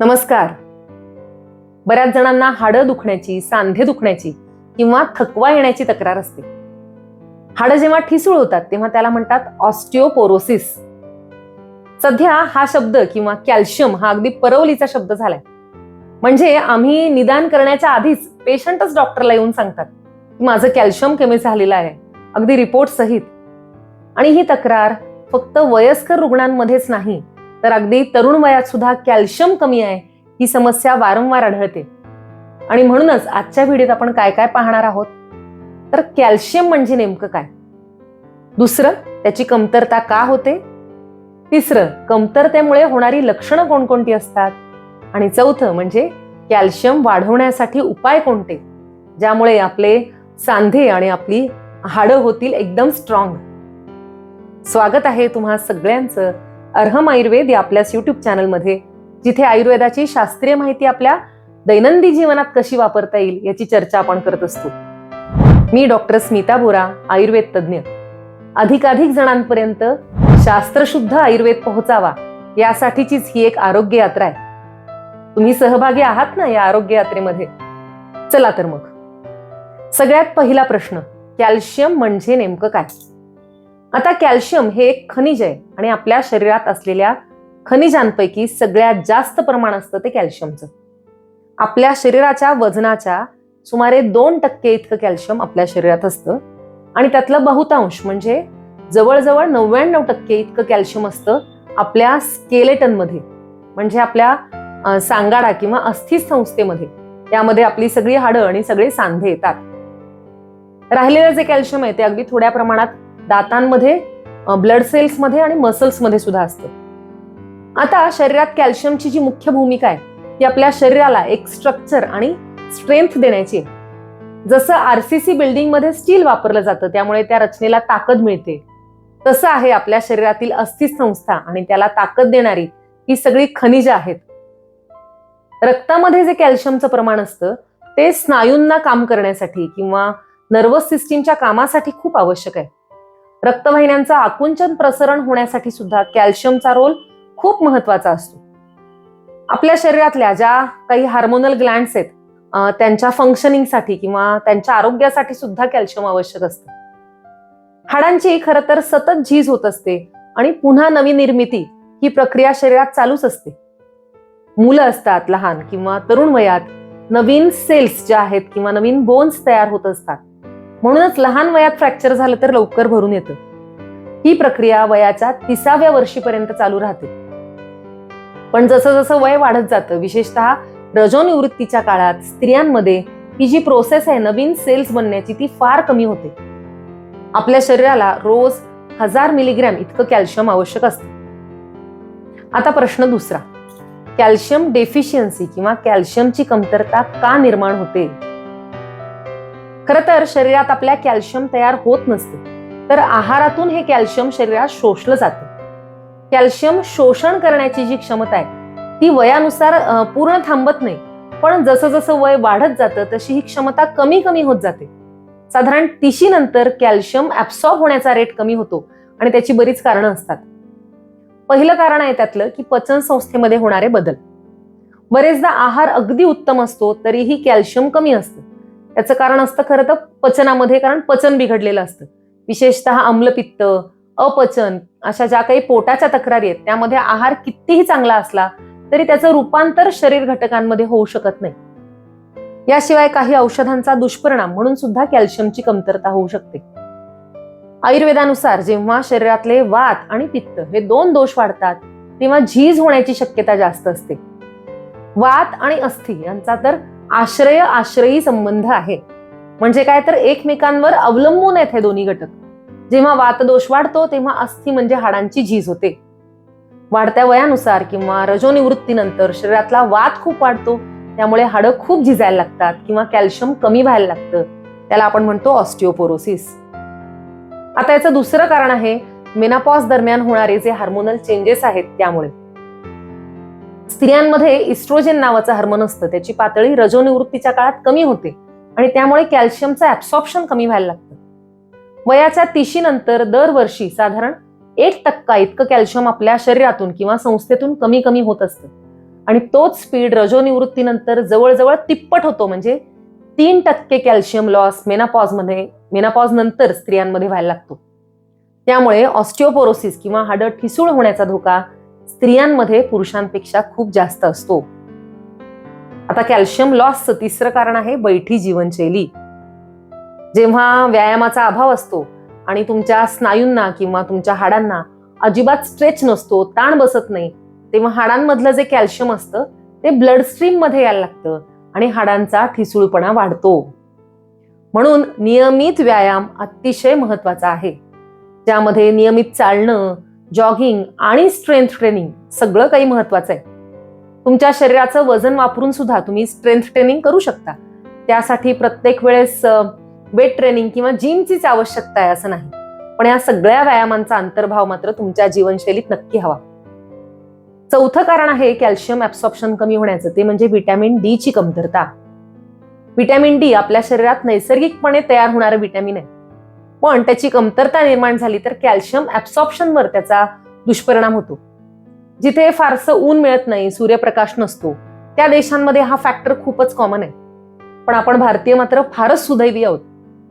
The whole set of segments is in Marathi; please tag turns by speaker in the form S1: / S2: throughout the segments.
S1: नमस्कार. बऱ्याच जणांना हाडं दुखण्याची सांधे दुखण्याची किंवा थकवा येण्याची तक्रार असते. हाडं जेव्हा ठिसूळ होतात तेव्हा त्याला म्हणतात ऑस्टिओपोरोसिस सध्या हा शब्द किंवा कॅल्शियम हा अगदी परवलीचा शब्द झालाय. म्हणजे आम्ही निदान करण्याच्या आधीच पेशंटच डॉक्टरला येऊन सांगतात की माझं कॅल्शियम कमी झालेलं आहे अगदी रिपोर्ट सहित. आणि ही तक्रार फक्त वयस्कर रुग्णांमध्येच नाही तर अगदी तरुण वयात सुद्धा कॅल्शियम कमी आहे ही समस्या वारंवार आढळते. आणि म्हणूनच आजच्या व्हिडिओत आपण काय काय पाहणार आहोत? तर कॅल्शियम म्हणजे नेमकं काय? दुसरं त्याची कमतरता का होते? तिसरं कमतरतेमुळे होणारी लक्षणं कोणकोणती असतात? आणि चौथं म्हणजे कॅल्शियम वाढवण्यासाठी उपाय कोणते? ज्यामुळे आपले सांधे आणि आपली हाडं होतील एकदम स्ट्रॉंग स्वागत आहे तुम्हा सगळ्यांचं अर्हम आयुर्वेद या आपल्याच युट्यूब चॅनलमध्ये जिथे आयुर्वेदाची शास्त्रीय माहिती आपल्या दैनंदिन जीवनात कशी वापरता येईल याची चर्चा आपण करत असतो. मी डॉक्टर स्मिता बोरा आयुर्वेद तज्ज्ञ. अधिकाधिक जणांपर्यंत शास्त्रशुद्ध आयुर्वेद पोहोचावा यासाठीचीच ही एक आरोग्य यात्रा आहे. तुम्ही सहभागी आहात ना या आरोग्य यात्रेमध्ये? चला तर मग. सगळ्यात पहिला प्रश्न कॅल्शियम म्हणजे नेमकं काय? आता कॅल्शियम हे एक खनिज आहे आणि आपल्या शरीरात असलेल्या खनिजांपैकी सगळ्यात जास्त प्रमाण असतं ते कॅल्शियमचं. आपल्या शरीराच्या वजनाच्या सुमारे दोन टक्के इतकं कॅल्शियम आपल्या शरीरात असतं. आणि त्यातलं बहुतांश म्हणजे जवळजवळ नव्याण्णव टक्के इतकं कॅल्शियम असतं आपल्या स्केलेटनमध्ये म्हणजे आपल्या सांगाडा किंवा अस्थि संस्थेमध्ये त्यामध्ये आपली सगळी हाडं आणि सगळे सांधे येतात. राहिलेलं जे कॅल्शियम आहे ते अगदी थोड्या प्रमाणात दातांमध्ये ब्लड सेल्समध्ये आणि मसल्समध्ये सुद्धा असतं. आता शरीरात कॅल्शियमची जी मुख्य भूमिका आहे ती आपल्या शरीराला एक स्ट्रक्चर आणि स्ट्रेंथ देण्याची आहे. जसं आरसीसी बिल्डिंगमध्ये स्टील वापरलं जातं त्यामुळे त्या रचनेला ताकद मिळते. तसं आहे आपल्या शरीरातील अस्थिसंस्था आणि त्याला ताकद देणारी ही सगळी खनिजं आहेत. रक्तामध्ये जे कॅल्शियमचं प्रमाण असतं ते स्नायूंना काम करण्यासाठी किंवा नर्वस सिस्टीमच्या कामासाठी खूप आवश्यक आहे. रक्तवाहिन्यांचं आकुंचन प्रसरण होण्यासाठी सुद्धा कॅल्शियमचा रोल खूप महत्त्वाचा असतो. आपल्या शरीरातल्या ज्या काही हार्मोनल ग्लँड्स आहेत त्यांच्या फंक्शनिंगसाठी किंवा त्यांच्या आरोग्यासाठी सुद्धा कॅल्शियम आवश्यक असतं. हाडांची खरं तर सतत झीज होत असते आणि पुन्हा नवी निर्मिती ही प्रक्रिया शरीरात चालूच असते. मुलं असतात लहान किंवा तरुण वयात नवीन सेल्स ज्या आहेत किंवा नवीन बोन्स तयार होत असतात. म्हणूनच लहान वयात फ्रॅक्चर झालं तर लवकर भरून येतं. ही प्रक्रिया वयाच्या तिसाव्या वर्षीपर्यंत चालू राहते. पण जसं जसं वय वाढत जातं विशेषतः रजोनिवृत्तीच्या काळात स्त्रियांमध्ये ही जी प्रोसेस आहे नवीन सेल्स बनण्याची ती फार कमी होते. आपल्या शरीराला रोज हजार मिलीग्रॅम इतकं कॅल्शियम आवश्यक असतं. आता प्रश्न दुसरा. कॅल्शियम डेफिशियन्सी किंवा कॅल्शियमची कमतरता का निर्माण होते? खरं तर शरीरात आपल्या कॅल्शियम तयार होत नसते. तर आहारातून हे कॅल्शियम शरीरात शोषलं जातं. कॅल्शियम शोषण करण्याची जी क्षमता आहे ती वयानुसार पूर्ण थांबत नाही. पण जसं जसं वय वाढत जातं तशी ही क्षमता कमी कमी होत जाते. साधारण तिशी नंतर कॅल्शियम ऍब्सॉर्ब होण्याचा रेट कमी होतो आणि त्याची बरीच कारणं असतात. पहिलं कारण आहे त्यातलं की पचन संस्थेमध्ये होणारे बदल. बरेचदा आहार अगदी उत्तम असतो तरीही कॅल्शियम कमी असतं. त्याचं कारण असतं खरं तर पचनामध्ये कारण पचन बिघडलेलं असतं. विशेषतः आम्लपित्त अपचन अशा ज्या काही पोटाच्या तक्रारी आहेत त्यामध्ये आहार कितीही चांगला असला तरी त्याचं रूपांतर शरीर घटकांमध्ये होऊ शकत नाही. याशिवाय काही औषधांचा दुष्परिणाम म्हणून सुद्धा कॅल्शियमची कमतरता होऊ शकते. आयुर्वेदानुसार जेव्हा शरीरातले वात आणि पित्त हे दोन दोष वाढतात तेव्हा झीज होण्याची शक्यता जास्त असते. वात आणि अस्थि यांचा तर आश्रय आश्रयी संबंध आहे. म्हणजे काय तर एकमेकांवर अवलंबून आहेत हे दोन्ही घटक. जेव्हा वातदोष वाढतो तेव्हा अस्थि म्हणजे हाडांची झीज होते. वाढत्या वयानुसार किंवा रजोनिवृत्तीनंतर शरीरातला वात खूप वाढतो. त्यामुळे हाडं खूप झिजायला लागतात किंवा कॅल्शियम कमी व्हायला लागतं. त्याला आपण म्हणतो ऑस्टिओपोरोसिस. आता याचं दुसरं कारण आहे मेनापॉज दरम्यान होणारे जे हार्मोनल चेंजेस आहेत त्यामुळे. स्त्रियांमध्ये इस्ट्रोजेन नावाचं हार्मोन असतं. त्याची पातळी रजोनिवृत्तीच्या काळात कमी होते आणि त्यामुळे कॅल्शियमचं ऍब्सॉर्प्शन कमी व्हायला लागतं. वयाच्या तिशीनंतर दरवर्षी साधारण एक टक्का इतकं कॅल्शियम आपल्या शरीरातून किंवा संस्थेतून कमी कमी होत असतं. आणि तोच स्पीड रजोनिवृत्तीनंतर जवळजवळ तिप्पट होतो. म्हणजे तीन टक्के कॅल्शियम लॉस मेनापॉजमध्ये मेनापॉज नंतर स्त्रियांमध्ये व्हायला लागतो. त्यामुळे ऑस्टिओपोरोसिस किंवा हाडं ठिसूळ होण्याचा धोका स्त्रियांमध्ये पुरुषांपेक्षा खूप जास्त असतो. आता कॅल्शियम लॉसचं तिसरं कारण आहे बैठी जीवनशैली. जेव्हा व्यायामाचा अभाव असतो आणि तुमच्या स्नायूंना किंवा तुमच्या हाडांना अजिबात स्ट्रेच नसतो ताण बसत नाही तेव्हा हाडांमधलं जे कॅल्शियम असतं ते ब्लड स्ट्रीममध्ये यायला लागतं आणि हाडांचा ठिसूळपणा वाढतो. म्हणून नियमित व्यायाम अतिशय महत्त्वाचा आहे. ज्यामध्ये नियमित चालणं जॉगिंग आणि स्ट्रेंथ ट्रेनिंग सगळं काही महत्वाचं आहे. तुमच्या शरीराचं वजन वापरून सुद्धा तुम्ही स्ट्रेंथ ट्रेनिंग करू शकता. त्यासाठी प्रत्येक वेळेस वेट ट्रेनिंग किंवा जिमचीच आवश्यकता आहे असं नाही. पण या सगळ्या व्यायामांचा अंतर्भाव मात्र तुमच्या जीवनशैलीत नक्की हवा. चौथं कारण आहे कॅल्शियम ऍब्सॉर्प्शन कमी होण्याचं ते म्हणजे व्हिटॅमिन डी ची कमतरता. व्हिटॅमिन डी आपल्या शरीरात नैसर्गिकपणे तयार होणारं व्हिटॅमिन आहे. पण त्याची कमतरता निर्माण झाली तर कॅल्शियम ऍब्सॉप्शनवर त्याचा दुष्परिणाम होतो. जिथे फारसं ऊन मिळत नाही सूर्यप्रकाश नसतो त्या देशांमध्ये हा फॅक्टर खूपच कॉमन आहे. पण आपण भारतीय मात्र फारच सुदैवी आहोत.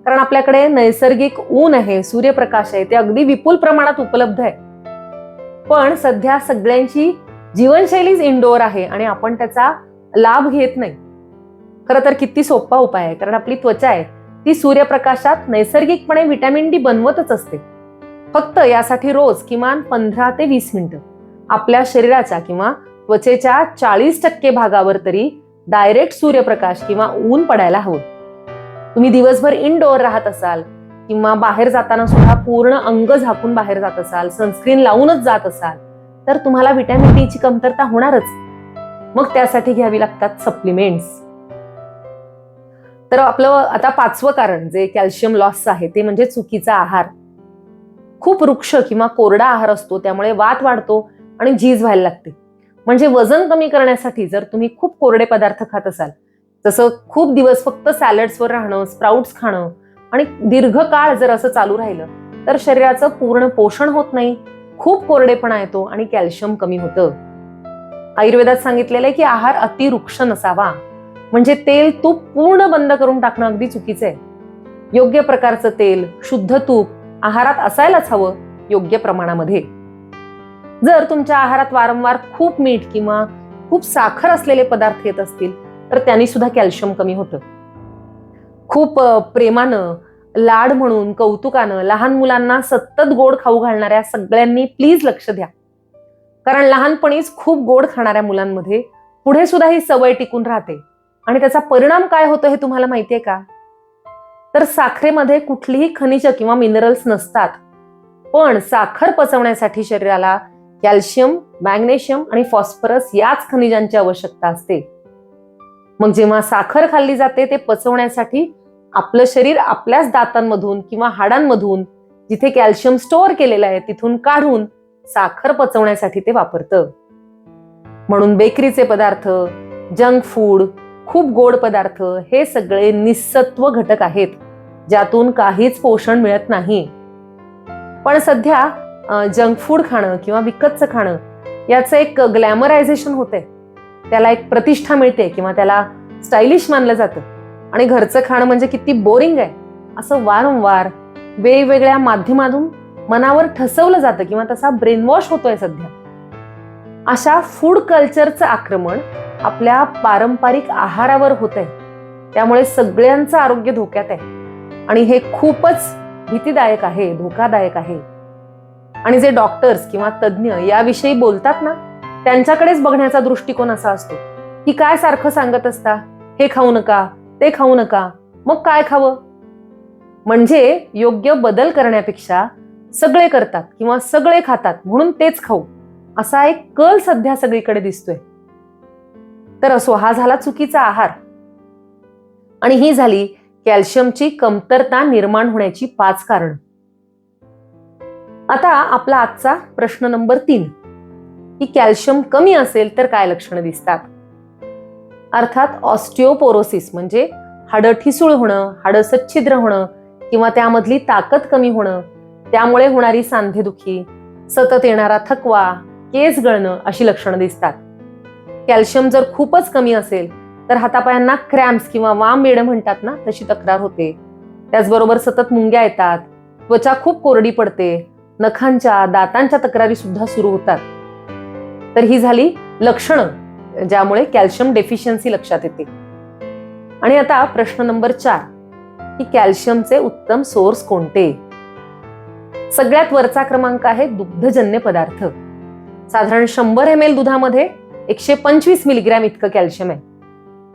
S1: कारण आपल्याकडे नैसर्गिक ऊन आहे सूर्यप्रकाश आहे ते अगदी विपुल प्रमाणात उपलब्ध आहे. पण सध्या सगळ्यांची जीवनशैलीच इनडोअर आहे आणि आपण त्याचा लाभ घेत नाही. खरं तर किती सोपा उपाय आहे कारण आपली त्वचा आहे. ती सूर्यप्रकाशात नैसर्गिकपणे व्हिटॅमिन डी बनवतच असते. फक्त यासाठी रोज किमान पंधरा ते वीस मिनिटं. आपल्या शरीराच्या किंवा त्वचेच्या चाळीस टक्के भागावर तरी डायरेक्ट सूर्यप्रकाश किंवा ऊन पडायला हवं. तुम्ही दिवसभर इनडोअर राहत असाल किंवा बाहेर जाताना सुद्धा पूर्ण अंग झाकून बाहेर जात असाल सनस्क्रीन लावूनच जात असाल तर तुम्हाला व्हिटॅमिन डी ची कमतरता होणारच. मग त्यासाठी घ्यावी लागतात सप्लिमेंट्स तर आपलं आता पाचवं कारण जे कॅल्शियम लॉस आहे ते म्हणजे चुकीचा आहार. खूप वृक्ष किंवा कोरडा आहार असतो त्यामुळे वात वाढतो आणि झीज व्हायला लागते. म्हणजे वजन कमी करण्यासाठी जर तुम्ही खूप कोरडे पदार्थ खात असाल जसं खूप दिवस फक्त सॅलड्सवर राहणं स्प्राउट्स खाणं आणि दीर्घकाळ जर असं चालू राहिलं तर शरीराचं पूर्ण पोषण होत नाही खूप कोरडेपणा येतो आणि कॅल्शियम कमी होतं. आयुर्वेदात सांगितलेलं आहे की आहार अतिवृक्ष नसावा. म्हणजे तेल तूप पूर्ण बंद करून टाकणं अगदी चुकीचं आहे. योग्य प्रकारचं तेल शुद्ध तूप आहारात असायलाच हवं योग्य प्रमाणामध्ये. जर तुमच्या आहारात वारंवार खूप मीठ किंवा खूप साखर असलेले पदार्थ येत असतील तर त्यांनी सुद्धा कॅल्शियम कमी होतं. खूप प्रेमानं लाड म्हणून कौतुकानं लहान मुलांना सतत गोड खाऊ घालणाऱ्या सगळ्यांनी प्लीज लक्ष द्या. कारण लहानपणीच खूप गोड खाणाऱ्या मुलांमध्ये पुढे सुद्धा ही सवय टिकून राहते. आणि त्याचा परिणाम काय होतो हे तुम्हाला माहितीये का? तर साखरेमध्ये कुठलीही खनिज किंवा मिनरल्स नसतात. पण साखर पचवण्यासाठी शरीराला कॅल्शियम मॅग्नेशियम आणि फॉस्फरस याच खनिजांची आवश्यकता असते. मग जेव्हा साखर खाल्ली जाते ते पचवण्यासाठी आपलं शरीर आपल्याच दातांमधून किंवा हाडांमधून जिथे कॅल्शियम स्टोअर केलेलं आहे तिथून काढून साखर पचवण्यासाठी ते वापरतं. म्हणून बेकरीचे पदार्थ जंक फूड खूप गोड पदार्थ हे सगळे निसत्व घटक आहेत ज्यातून काहीच पोषण मिळत नाही. पण सध्या जंक फूड खाणं किंवा विकतचं खाणं याचं एक ग्लॅमरायझेशन होतंय. त्याला एक प्रतिष्ठा मिळते किंवा त्याला स्टायलिश मानलं जातं. आणि घरचं खाणं म्हणजे किती बोरिंग आहे असं वारंवार वेगवेगळ्या माध्यमातून मनावर ठसवलं जातं किंवा तसा ब्रेनवॉश होतोय सध्या. अशा फूड कल्चरचं आक्रमण आपल्या पारंपरिक आहारावर होत आहे त्यामुळे सगळ्यांचं आरोग्य धोक्यात आहे. आणि हे खूपच भीतीदायक आहे धोकादायक आहे. आणि जे डॉक्टर्स किंवा तज्ज्ञ याविषयी बोलतात ना त्यांच्याकडेच बघण्याचा दृष्टिकोन असा असतो. की काय सारखं सांगत असता? हे खाऊ नका ते खाऊ नका मग काय खावं? म्हणजे योग्य बदल करण्यापेक्षा सगळे करतात किंवा सगळे खातात म्हणून तेच खाऊ. असा एक कल सध्या सगळीकडे दिसतोय. तर असो हा झाला चुकीचा आहार. आणि ही झाली कॅल्शियमची कमतरता निर्माण होण्याची पाच कारण. आता आपला आजचा प्रश्न नंबर तीन. की कॅल्शियम कमी असेल तर काय लक्षणं दिसतात? अर्थात ऑस्टिओपोरोसिस म्हणजे हाडं ठिसूळ होणं हाडं सच्छिद्र होणं किंवा त्यामधली ताकद कमी होणं त्यामुळे होणारी सांधेदुखी सतत येणारा थकवा केस गळणं अशी लक्षणं दिसतात. कॅल्शियम जर खूपच कमी असेल तर हातापायांना क्रॅम्प्स किंवा वाम येणं म्हणतात ना तशी तक्रार होते. त्याचबरोबर सतत मुंग्या येतात त्वचा खूप कोरडी पडते नखांच्या दातांच्या तक्रारी सुद्धा सुरू होतात. तर ही झाली लक्षणं ज्यामुळे कॅल्शियम डेफिशियन्सी लक्षात येते. आणि आता प्रश्न नंबर चार की कॅल्शियमचे उत्तम सोर्स कोणते? सगळ्यात वरचा क्रमांक आहे दुग्धजन्य पदार्थ. साधारण शंभर एम एल दुधामध्ये एकशे पंचवीस मिलीग्रॅम इतकं कॅल्शियम आहे.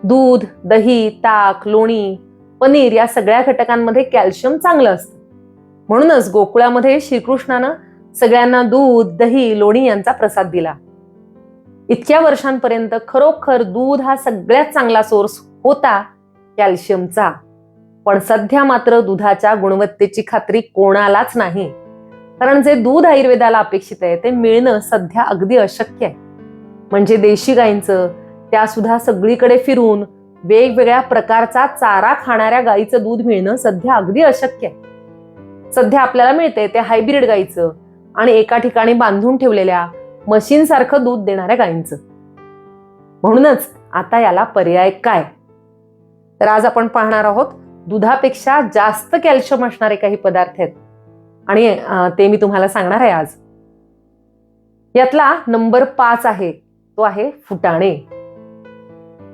S1: दूध दही ताक लोणी पनीर या सगळ्या घटकांमध्ये कॅल्शियम चांगलं असतं. म्हणूनच गोकुळामध्ये श्रीकृष्णानं सगळ्यांना दूध दही लोणी यांचा प्रसाद दिला. इतक्या वर्षांपर्यंत खरोखर दूध हा सगळ्यात चांगला सोर्स होता कॅल्शियमचा. पण सध्या मात्र दुधाच्या गुणवत्तेची खात्री कोणालाच नाही. कारण जे दूध आयुर्वेदाला अपेक्षित आहे ते मिळणं सध्या अगदी अशक्य आहे. म्हणजे देशी गायींचं त्यासुद्धा सगळीकडे फिरून वेगवेगळ्या प्रकारचा चारा खाणाऱ्या गायीचं दूध मिळणं सध्या अगदी अशक्य आहे. सध्या आपल्याला मिळते ते हायब्रिड गायीचं आणि एका ठिकाणी बांधून ठेवलेल्या मशीनसारखं दूध देणाऱ्या गायींचं. म्हणूनच आता याला पर्याय काय? तर आज आपण पाहणार आहोत दुधापेक्षा जास्त कॅल्शियम असणारे काही पदार्थ आहेत. आणि ते मी तुम्हाला सांगणार आहे आज. यातला नंबर पाच आहे तो आहे फुटाणे.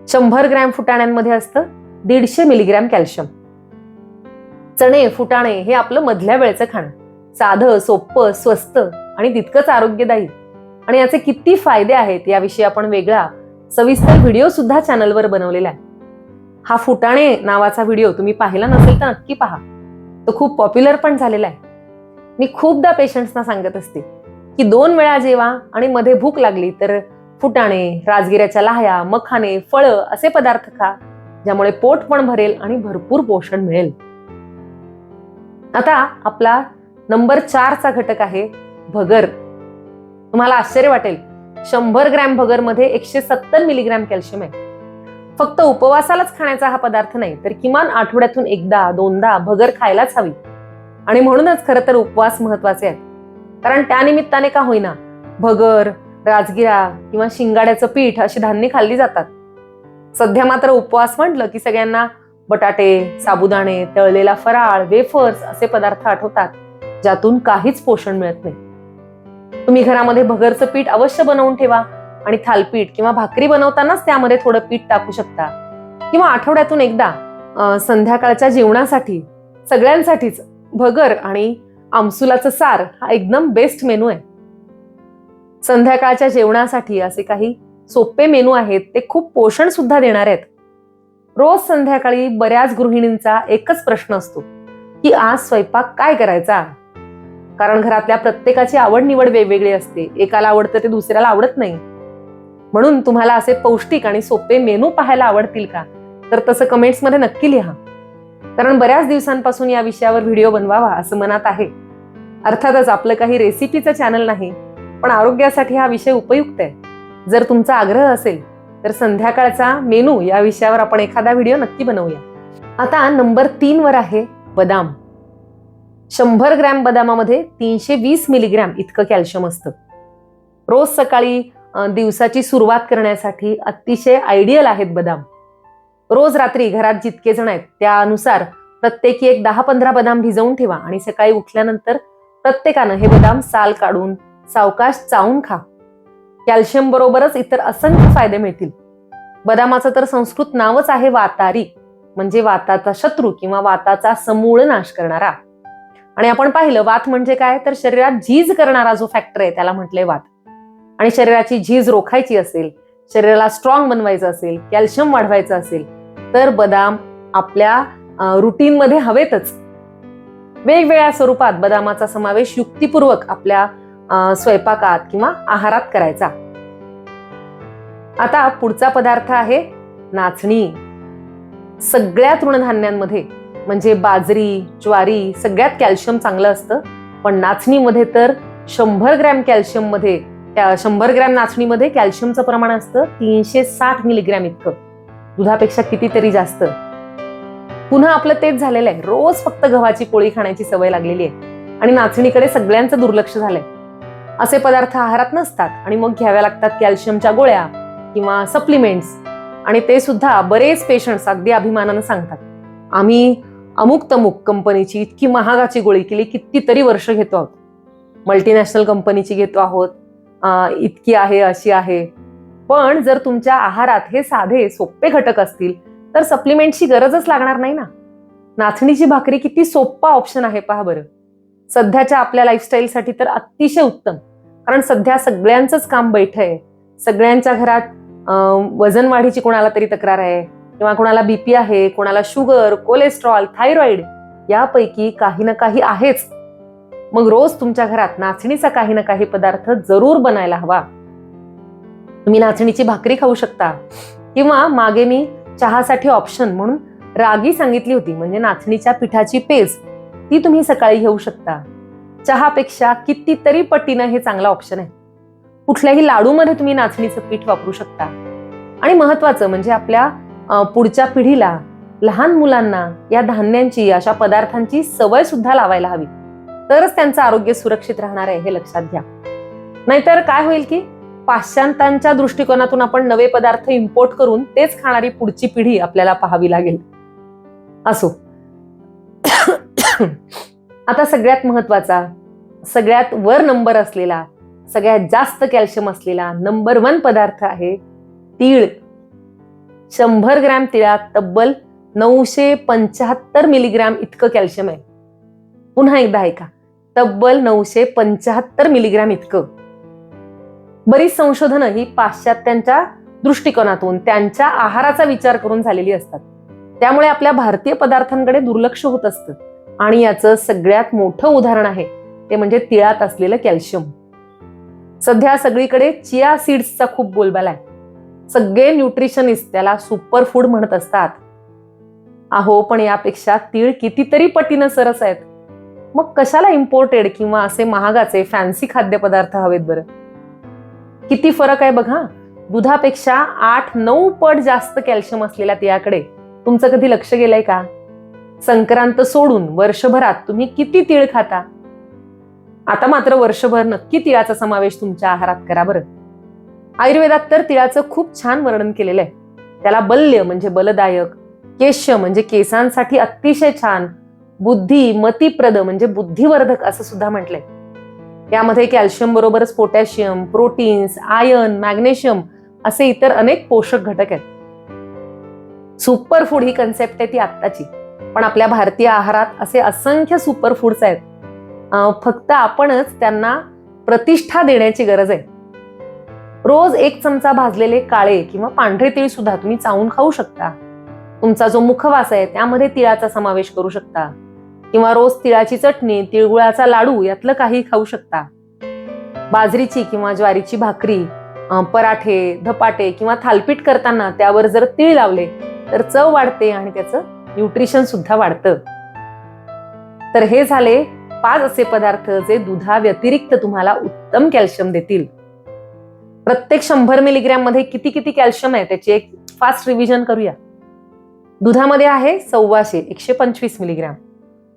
S1: शंभर ग्रॅम फुटाण्यांमध्ये असतं दीडशे मिलीग्रॅम कॅल्शियम. चणे फुटाणे हे आपलं मधल्या वेळचं खाणं. साधं सोपं स्वस्त आणि तितकंच आरोग्यदायी. आणि याचे किती फायदे आहेत याविषयी आपण वेगळा सविस्तर व्हिडिओ सुद्धा चॅनलवर बनवलेला आहे. हा फुटाणे नावाचा व्हिडिओ तुम्ही पाहिला नसेल तर नक्की पहा. तो खूप पॉप्युलर पण झालेला आहे. मी खूपदा पेशंट्सना सांगत असते की दोन वेळा जेवा आणि मध्ये भूक लागली तर फुटाणे राजगिऱ्याच्या लाह्या मखाने फळं असे पदार्थ खा ज्यामुळे पोट पण भरेल आणि भरपूर पोषण मिळेल. आता आपला नंबर चारचा घटक आहे भगर. तुम्हाला आश्चर्य वाटेल शंभर ग्रॅम भगरमध्ये एकशे सत्तर मिलीग्रॅम कॅल्शियम आहे. फक्त उपवासालाच खाण्याचा हा पदार्थ नाही तर किमान आठवड्यातून एकदा दोनदा भगर खायलाच हवी. आणि म्हणूनच खरं तर उपवास महत्त्वाचे आहेत. कारण त्यानिमित्ताने का होईना भगर राजगिरा किंवा शिंगाड्याचं पीठ अशी धान्य खाल्ली जातात. सध्या मात्र उपवास म्हटलं की सगळ्यांना बटाटे साबुदाणे तळलेला फराळ वेफर्स असे पदार्थ आठवतात ज्यातून काहीच पोषण मिळत नाही. तुम्ही घरामध्ये भगरचं पीठ अवश्य बनवून ठेवा आणि थालपीठ किंवा भाकरी बनवतानाच त्यामध्ये थोडं पीठ टाकू शकता. किंवा आठवड्यातून एकदा संध्याकाळच्या जेवणासाठी सगळ्यांसाठीच भगर आणि आमसुलाचं सार हा एकदम बेस्ट मेनू आहे. संध्याकाळच्या जेवणासाठी असे काही सोपे मेनू आहेत ते खूप पोषण सुद्धा देणार आहेत. रोज संध्याकाळी बऱ्याच गृहिणींचा एकच प्रश्न असतो की आज स्वयंपाक काय करायचा? कारण घरातल्या प्रत्येकाची आवड निवड वेगवेगळी असते एकाला आवडतं ते दुसऱ्याला आवडत नाही. म्हणून तुम्हाला असे पौष्टिक आणि सोपे मेनू पाहायला आवडतील का? तर तसं कमेंट्समध्ये नक्की लिहा. कारण बऱ्याच दिवसांपासून या विषयावर व्हिडिओ बनवावा असं मनात आहे. अर्थातच आपलं काही रेसिपीचं चॅनल नाही पण आरोग्यासाठी हा विषय उपयुक्त आहे. जर तुमचा आग्रह असेल तर संध्याकाळचा मेनू या विषयावर आपण एखादा व्हिडिओ नक्की बनवूया. आता नंबर तीन वर आहे बदाम. शंभर ग्रॅम बदामामध्ये तीनशे वीस मिलीग्रॅम इतकं कॅल्शियम असतं. रोज सकाळी दिवसाची सुरुवात करण्यासाठी अतिशय आयडियल आहेत बदाम. रोज रात्री घरात जितके जण आहेत त्यानुसार प्रत्येकी एक दहा पंधरा बदाम भिजवून ठेवा आणि सकाळी उठल्यानंतर प्रत्येकानं हे बदाम साल काढून सावकाश चावून खा. कॅल्शियम बरोबरच इतर असंख्य फायदे मिळतील. बदामाचं तर संस्कृत नावच आहे वातारी म्हणजे वाताचा शत्रू किंवा वाताचा समूळ नाश करणारा. आणि आपण पाहिलं वात म्हणजे काय? तर शरीरात झीज करणारा जो फॅक्टर आहे त्याला म्हटलंय वात. आणि शरीराची झीज रोखायची असेल शरीराला स्ट्रॉंग बनवायचं असेल कॅल्शियम वाढवायचं असेल तर बदाम आपल्या रुटीन मध्ये हवेतच. वेगवेगळ्या स्वरूपात बदामाचा समावेश युक्तीपूर्वक आपल्या स्वयंपाकात किंवा आहारात करायचा. आता पुढचा पदार्थ आहे नाचणी. सगळ्या तृणधान्यांमध्ये म्हणजे बाजरी ज्वारी सगळ्यात कॅल्शियम चांगलं असतं. पण नाचणीमध्ये तर शंभर ग्रॅम कॅल्शियममध्ये त्या शंभर ग्रॅम नाचणीमध्ये कॅल्शियमचं प्रमाण असतं तीनशे साठ मिलीग्रॅम इतकं. दुधापेक्षा कितीतरी जास्त. पुन्हा आपलं तेच झालेलं आहे. रोज फक्त गव्हाची पोळी खाण्याची सवय लागलेली आहे. आणि नाचणीकडे सगळ्यांचं दुर्लक्ष झालंय. असे पदार्थ आहारात नसतात आणि मग घ्याव्या लागतात कॅल्शियमच्या गोळ्या किंवा सप्लिमेंट्स. आणि ते सुद्धा बरेच पेशंट्स अगदी अभिमानानं सांगतात. आम्ही अमुक तमुक कंपनीची इतकी महागाची गोळी केली कितीतरी वर्ष घेतो आहोत. मल्टीनॅशनल कंपनीची घेतो आहोत. इतकी आहे अशी आहे. पण जर तुमच्या आहारात हे साधे सोपे घटक असतील तर सप्लिमेंटची गरजच लागणार नाही ना? नाचणीची भाकरी किती सोपा ऑप्शन आहे पहा बरं. सध्याच्या आपल्या लाईफस्टाईलसाठी तर अतिशय उत्तम. कारण सध्या सगळ्यांचंच काम बैठ आहे. सगळ्यांच्या घरात वजन वाढीची कोणाला तरी तक्रार आहे किंवा कोणाला बीपी आहे कोणाला शुगर कोलेस्ट्रॉल थायरॉइड यापैकी काही ना काही आहेच. मग रोज तुमच्या घरात नाचणीचा काही ना काही पदार्थ जरूर बनायला हवा. तुम्ही नाचणीची भाकरी खाऊ शकता. किंवा मागे मी चहासाठी ऑप्शन म्हणून रागी सांगितली होती म्हणजे नाचणीच्या पिठाची पेज ती तुम्ही सकाळी घेऊ शकता. चहापेक्षा कितीतरी पटीनं हे चांगला ऑप्शन आहे. कुठल्याही लाडूमध्ये तुम्ही नाचणीचं पीठ वापरू शकता. आणि महत्वाचं म्हणजे आपल्या पुढच्या पिढीला लहान मुलांना या धान्यांची अशा पदार्थांची सवय सुद्धा लावायला हवी. तरच त्यांचं आरोग्य सुरक्षित राहणार आहे हे लक्षात घ्या. नाहीतर काय होईल की पाश्चात्यांच्या दृष्टिकोनातून आपण नवे पदार्थ इम्पोर्ट करून तेच खाणारी पुढची पिढी आपल्याला पाहावी लागेल. असो. आता सगळ्यात महत्त्वाचा सगळ्यात वर नंबर असलेला सगळ्यात जास्त कॅल्शियम असलेला नंबर वन पदार्थ आहे तीळ. शंभर ग्रॅम तिळात तब्बल नऊशे पंच्याहत्तर मिलीग्रॅम इतकं कॅल्शियम आहे. पुन्हा एकदा ऐका तब्बल नऊशे पंच्याहत्तर मिलीग्रॅम इतकं. बरीच संशोधनं ही पाश्चात्यांच्या दृष्टिकोनातून त्यांच्या आहाराचा विचार करून झालेली असतात. त्यामुळे आपल्या भारतीय पदार्थांकडे दुर्लक्ष होत असतं. आणि याचं सगळ्यात मोठं उदाहरण आहे ते म्हणजे तिळात असलेलं कॅल्शियम. सध्या सगळीकडे चिया सीड्सचा खूप बोलबाला आहे. सगळे न्यूट्रिशनिस्ट त्याला सुपर फूड म्हणत असतात. अहो पण यापेक्षा तीळ कितीतरी पटीनं सरस आहेत. मग कशाला इम्पोर्टेड किंवा असे महागाचे फॅन्सी खाद्यपदार्थ हवेत बरं? किती फरक आहे बघा. दुधापेक्षा आठ नऊ पट जास्त कॅल्शियम असलेल्या तिळाकडे. तुमचं कधी लक्ष गेलंय का? संक्रांत सोडून वर्षभरात तुम्ही किती तीळ खाता? आता मात्र वर्षभर नक्की तिळाचा समावेश तुमच्या आहारात करा बरं. आयुर्वेदात तर तिळाचं खूप छान वर्णन केलेलं आहे. त्याला बल्य म्हणजे बलदायक केश्य म्हणजे केसांसाठी अतिशय छान बुद्धी मतिप्रद म्हणजे बुद्धिवर्धक असं सुद्धा म्हटलंय. यामध्ये कॅल्शियम बरोबरच पोटॅशियम प्रोटीन्स आयर्न मॅग्नेशियम असे इतर अनेक पोषक घटक आहेत. सुपर फूड ही कन्सेप्ट आहे ती आत्ताची. पण आपल्या भारतीय आहारात असे असंख्य सुपर फूड्स आहेत फक्त आपणच त्यांना प्रतिष्ठा देण्याची गरज आहे. रोज एक चमचा भाजलेले काळे किंवा पांढरे तीळ सुद्धा तुम्ही चावून खाऊ शकता. तुमचा जो मुखवास आहे त्यामध्ये तिळाचा समावेश करू शकता. किंवा रोज तिळाची चटणी तिळगुळाचा लाडू यातलं काही खाऊ शकता. बाजरीची किंवा ज्वारीची भाकरी पराठे धपाटे किंवा थालपीठ करताना त्यावर जर तीळ लावले तर चव वाढते आणि त्याचं न्यूट्रिशन सुद्धा वाढतं. तर हे झाले पाच असे पदार्थ जे दुधा व्यतिरिक्त तुम्हाला उत्तम कॅल्शियम देतील. प्रत्येक शंभर मिलीग्रॅममध्ये किती किती कॅल्शियम आहे त्याची एक फास्ट रिव्हिजन करूया. दुधामध्ये आहे सव्वाशे एकशे पंचवीस मिलीग्रॅम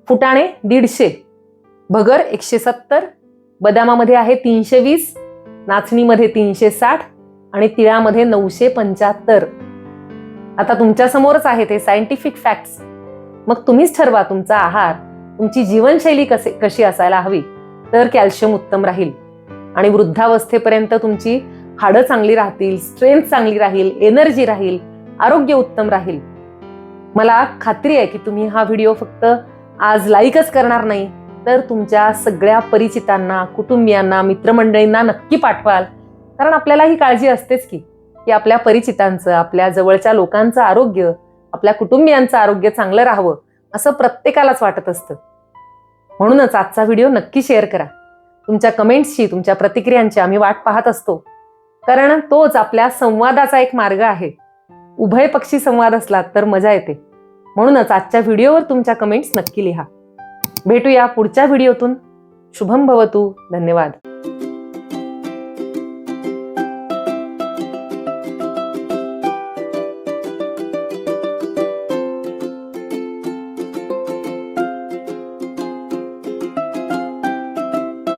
S1: फुटाणे दीडशे भगर एकशे सत्तर बदामामध्ये आहे तीनशे वीस नाचणीमध्ये तीनशे साठ आणि तिळामध्ये नऊशे पंच्याहत्तर. आता तुमच्या समोरच आहे ते सायंटिफिक फॅक्ट्स मग तुम्हीच ठरवा तुमचा आहार तुमची जीवनशैली कसे कशी असायला हवी तर कॅल्शियम उत्तम राहील. आणि वृद्धावस्थेपर्यंत तुमची हाडं चांगली राहतील स्ट्रेंथ चांगली राहील एनर्जी राहील आरोग्य उत्तम राहील. मला खात्री आहे की तुम्ही हा व्हिडिओ फक्त आज लाईकच करणार नाही तर तुमच्या सगळ्या परिचितांना कुटुंबियांना मित्रमंडळींना नक्की पाठवाल. कारण आपल्याला ही काळजी असतेच की. की आपल्या परिचितांचं आपल्या जवळच्या लोकांचं आरोग्य आपल्या कुटुंबियांचं आरोग्य चांगलं राहावं असं प्रत्येकालाच वाटत असतं. म्हणूनच आजचा व्हिडिओ नक्की शेअर करा. तुमच्या कमेंट्सची तुमच्या प्रतिक्रियांची आम्ही वाट पाहत असतो. कारण तोच आपल्या संवादाचा एक मार्ग आहे. उभय पक्षी संवाद असला तर मजा येते. म्हणूनच आजच्या व्हिडिओवर तुमच्या कमेंट्स नक्की लिहा. भेटूया पुढच्या व्हिडिओतून. शुभम भवतू. धन्यवाद.